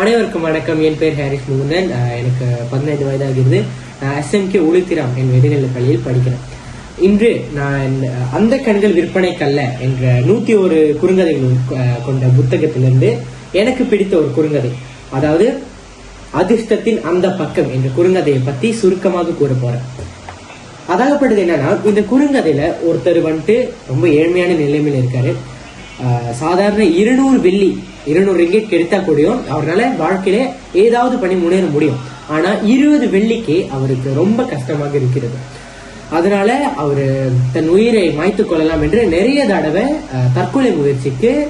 அனைவருக்கும் வணக்கம். என் பேர் ஹாரிஸ் முகுந்தன். எனக்கு பதினைந்து வயதாகிறது. நான் எஸ்எம்கே உளுத்திராம் என் வெளிநிலை பள்ளியில் படிக்கிறேன். இன்று நான் அந்த கண்கள் விற்பனைக்கல்ல என்ற நூத்தி ஒரு குறுங்கதைகள் கொண்ட புத்தகத்திலிருந்து எனக்கு பிடித்த ஒரு குறுங்கதை. அதாவது அதிர்ஷ்டத்தின் அந்த பக்கம் என்ற குறுங்கதையை பத்தி சுருக்கமாக கூற போறேன். அதாகப்பட்டது என்னன்னா இந்த குறுங்கதையில ஒருத்தர் வந்துட்டு ரொம்ப ஏழ்மையான நிலைமையில இருக்காரு. சாதாரண இருநூறு வெள்ளி இருநூறு ரிங்கெட் கிடைத்தா கூடயும் அவரால் வாழ்க்கையில ஏதாவது பண்ணி முன்னேற முடியும். ஆனா இருபது வெள்ளிக்கு அவருக்கு ரொம்ப கஷ்டமாக இருக்கிறது. அதனால அவர் தன் உயிரை மாய்த்து கொள்ளலாம் என்று நிறைய தடவை தற்கொலை முயற்சிக்கு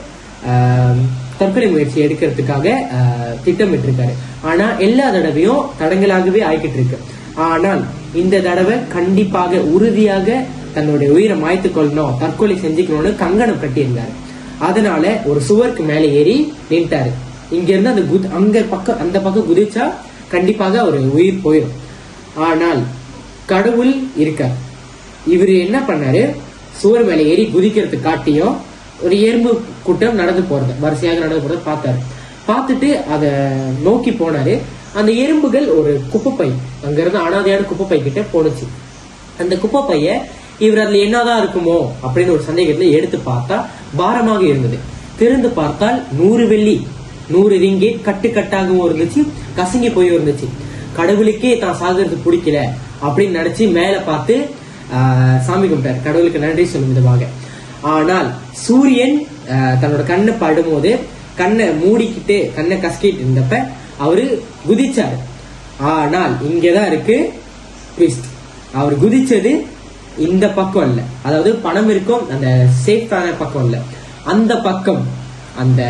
தற்கொலை முயற்சி எடுக்கிறதுக்காக ஆஹ் திட்டமிட்டிருக்காரு. ஆனா எல்லா தடவையும் தடங்களாகவே ஆகிக்கிட்டு இருக்கு. ஆனால் இந்த தடவை கண்டிப்பாக உறுதியாக தன்னுடைய உயிரை மாய்த்து கொள்ளணும் தற்கொலை செஞ்சுக்கணும்னு கங்கணம் கட்டியிருந்தாரு. அதனால ஒரு சுவருக்கு மேல ஏறி நின்ட்டாரு. இங்க இருந்து அந்த குத் அங்க பக்கம் அந்த பக்கம் குதிச்சா கண்டிப்பாக அவர் உயிர் போயிடும் ஆனால் கடவுள் இருக்கார். இவர் என்ன பண்ணாரு? சுவர் மேல ஏறி குதிக்கிறது காட்டியும் ஒரு எறும்பு கூட்டம் நடந்து போறத வரிசையாக நடந்து போறத பார்த்தாரு. பார்த்துட்டு அதை நோக்கி போனாரு. அந்த எறும்புகள் ஒரு குப்பைப்பை அங்க இருந்து அனாதையான குப்பைப்பை கிட்ட போனுச்சு அந்த குப்பைப்பைய இவர் அதுல என்னதான் இருக்குமோ அப்படின்னு ஒரு சந்தேகத்துல எடுத்து பார்த்தா பாரமாக இருந்தது. திறந்து பார்த்தால் நூறு வெள்ளி நூறு ரிங்கேட் கட்டுக்கட்டாகவும் இருந்துச்சு கசங்கி போய் இருந்துச்சு. கடவுளுக்கே தான் சாகிறது பிடிக்கல அப்படின்னு நினைச்சு மேல பார்த்து சாமி கும்பிட்டார். கடவுளுக்கு நன்றி சொல்லும் விதமாக. ஆனால் சூரியன் தன்னோட கண்ணை படும்போது கண்ணை மூடிக்கிட்டு கண்ணை கசக்கிட்டு இருந்தப்ப அவரு குதிச்சாரு. ஆனால் இங்கதான் இருக்கு அவர் குதிச்சது இந்த பக்கம் இல்ல அதாவது பணம் இருக்கும் அந்த சேஃப்டான பக்கம் இல்ல அந்த பக்கம் அந்த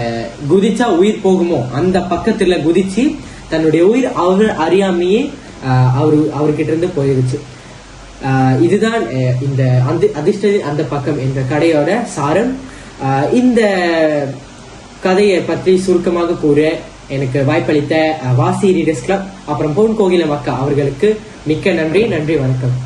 குதிச்சா உயிர் போகுமோ அந்த பக்கத்துல குதிச்சு தன்னுடைய உயிர் அவர் அறியாமையே அவரு அவர்கிட்ட இருந்து போயிருச்சு இதுதான் இந்த அந்த அதிர்ஷ்ட அந்த பக்கம் என்ற கடையோட சாரம். இந்த கதையை பற்றி சுருக்கமாக கூற எனக்கு வாய்ப்பளித்த வாசி ரீடர்ஸ் கிளப் அப்புறம் பொன் கோகில மக்கா அவர்களுக்கு மிக்க நன்றி நன்றி வணக்கம்.